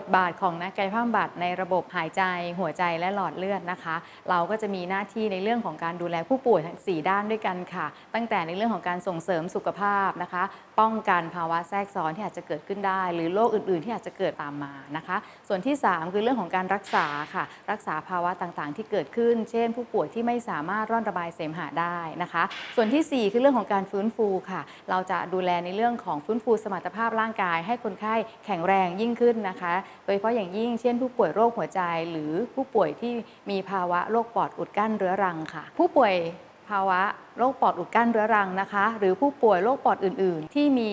ทบาทของนักกายภาพบำบัดในระบบหายใจหัวใจและหลอดเลือดนะคะ เราก็จะมีหน้าที่ในเรื่องของการดูแลผู้ป่วยทั้งสี่ด้านด้วยกันค่ะ ตั้งแต่ในเรื่องของการส่งเสริมสุขภาพนะคะ ป้องกันภาวะแทรกซ้อนที่อาจจะเกิดขึ้นได้ หรือโรคอื่น ๆ ที่อาจจะเกิดตามมานะคะ ส่วนที่ 3 คือเรื่องของการรักษาค่ะ รักษาภาวะต่างๆ ที่เกิดขึ้น เช่น ผู้ป่วยที่ไม่สามารถร่อนระบายเสมหะได้นะคะ ส่วนทีสี่4 คือเรื่องของการฟื้นฟูค่ะ เราจะดูแลในเรื่องของฟื้นฟูสมรรถภาพร่างกาย ให้คนไข้แข็งแรงยิ่งขึ้นนะคะโดยเฉพาะอย่างยิ่งเช่นผู้ป่วยโรคหัวใจ หรือผู้ป่วยที่มีภาวะโรคปอดอุดกั้นเรื้อรังค่ะ ผู้ป่วยภาวะโรคปอดอุดกั้นเรื้อรังนะคะ หรือผู้ป่วยโรคปอดอื่น ๆ ที่มี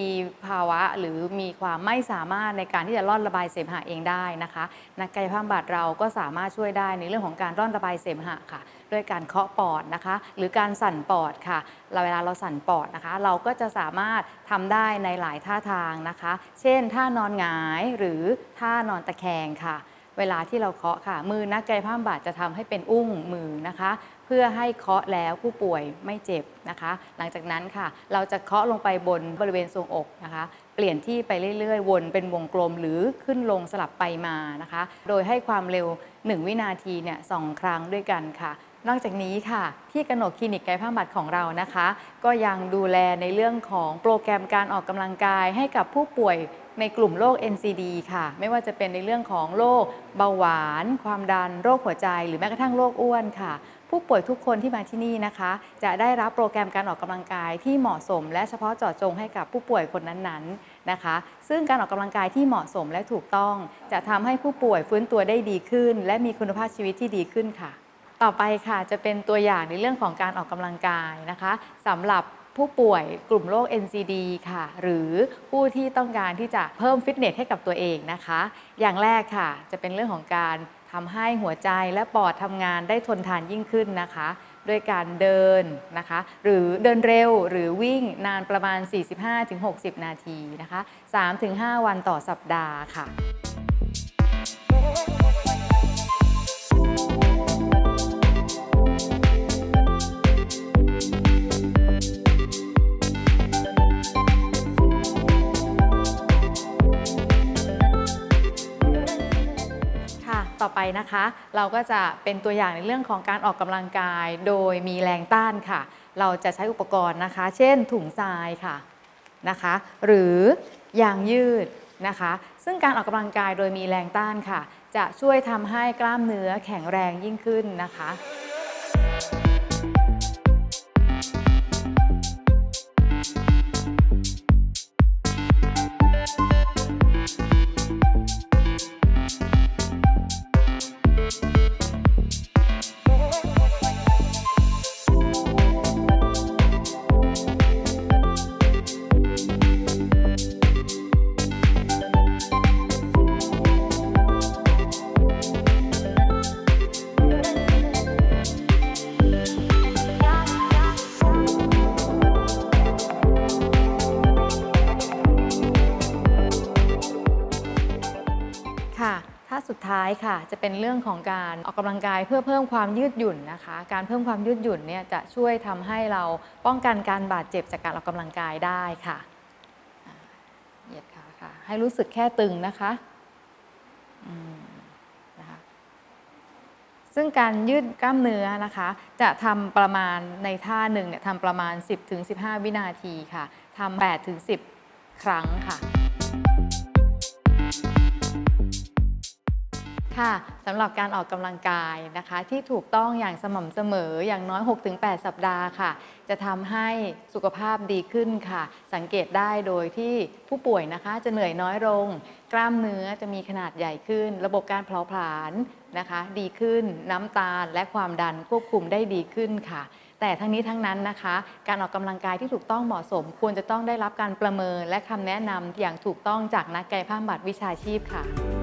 ภาวะหรือมีความไม่สามารถในการที่จะร่อนระบายเสมหะเองได้นะคะ นักกายภาพบำบัดเราก็สามารถช่วยได้ในเรื่องของการร่อนระบายเสมหะค่ะ ด้วยการเคาะปอดนะคะ หรือการสั่นปอดค่ะเราเวลาเราสั่นปอดนะคะ เราก็จะสามารถทำได้ในหลายท่าทางนะคะ เช่นท่านอนหงายหรือท่านอนตะแคงค่ะ เวลาที่เราเคาะค่ะ มือนักกายภาพบำบัดจะทำให้เป็นอุ้งมือนะคะเพื่อให้เคาะแล้วผู้ป่วยไม่เจ็บนะคะ หลังจากนั้นค่ะ เราจะเคาะลงไปบนบริเวณทรวงอกนะคะ เปลี่ยนที่ไปเรื่อยๆ วนเป็นวงกลมหรือขึ้นลงสลับไปมานะคะ โดยให้ความเร็ว 1 วินาทีเนี่ยสองครั้งด้วยกันค่ะ นอกจากนี้ค่ะ ที่กนกคลินิกกายภาพบำบัดของเรานะคะ ก็ยังดูแลในเรื่องของโปรแกรมการออกกำลังกายให้กับผู้ป่วยในกลุ่มโรค NCD ค่ะ ไม่ว่าจะเป็นในเรื่องของโรคเบาหวาน ความดัน โรคหัวใจ หรือแม้กระทั่งโรคอ้วนค่ะ ผู้ป่วยทุกคนที่มาที่นี่นะคะ จะได้รับโปรแกรมการออกกำลังกายที่เหมาะสม และเฉพาะเจาะจงให้กับผู้ป่วยคนนั้นๆนะคะ ซึ่งการออกกำลังกายที่เหมาะสมและถูกต้อง จะทำให้ผู้ป่วยฟื้นตัวได้ดีขึ้น และมีคุณภาพชีวิตที่ดีขึ้นค่ะ ต่อไปค่ะจะเป็นตัวอย่างในเรื่องของการออกกำลังกายนะคะสำหรับผู้ป่วยกลุ่มโรค NCD ค่ะ หรือผู้ที่ต้องการที่จะเพิ่มฟิตเนสให้กับตัวเองนะคะ อย่างแรกค่ะจะเป็นเรื่องของการทำให้หัวใจและปอดทำงานได้ทนทานยิ่งขึ้นนะคะ ด้วยการเดินนะคะ หรือเดินเร็วหรือวิ่งนานประมาณ 45-60 นาทีนะคะ 3-5 วันต่อสัปดาห์ค่ะ ต่อไปนะคะ เราก็จะเป็นตัวอย่างในเรื่องของการออกกำลังกาย โดยมีแรงต้านค่ะ เราจะใช้อุปกรณ์นะคะ เช่นถุงทรายค่ะนะคะ หรือยางยืดนะคะ ซึ่งการออกกำลังกายโดยมีแรงต้านค่ะ จะช่วยทำให้กล้ามเนื้อแข็งแรงยิ่งขึ้นนะคะาสุดท้ายค่ะ จะเป็นเรื่องของการออกกำลังกายเพื่อเพิ่มความยืดหยุ่นนะคะ การเพิ่มความยืดหยุ่นเนี่ยจะช่วยทำให้เราป้องกันการบาดเจ็บจากการออกกำลังกายได้ค่ะเหยียดขาค่ะ ให้รู้สึกแค่ตึงนะคะนะคะซึ่งการยืดกล้ามเนื้อนะคะ จะทำประมาณในท่าหนึ่งเนี่ยทำประมาณ 10-15 วินาทีค่ะทำ8-10 ครั้งค่ะ ค่ะสำหรับการออกกำลังกายนะคะ ที่ถูกต้องอย่างสม่ำเสมออย่างน้อย 6-8 สัปดาห์ค่ะ จะทำให้สุขภาพดีขึ้นค่ะ สังเกตได้โดยที่ผู้ป่วยนะคะจะเหนื่อยน้อยลง กล้ามเนื้อจะมีขนาดใหญ่ขึ้น ระบบการเผาผลาญนะคะ ดีขึ้นน้ำตาลและความดันควบคุมได้ดีขึ้นค่ะแต่ทั้งนี้ทั้งนั้นนะคะ การออกกำลังกายที่ถูกต้องเหมาะสม ควรจะต้องได้รับการประเมินและคำแนะนำอย่างถูกต้องจากนักกายภาพบำบัดวิชาชีพค่ะ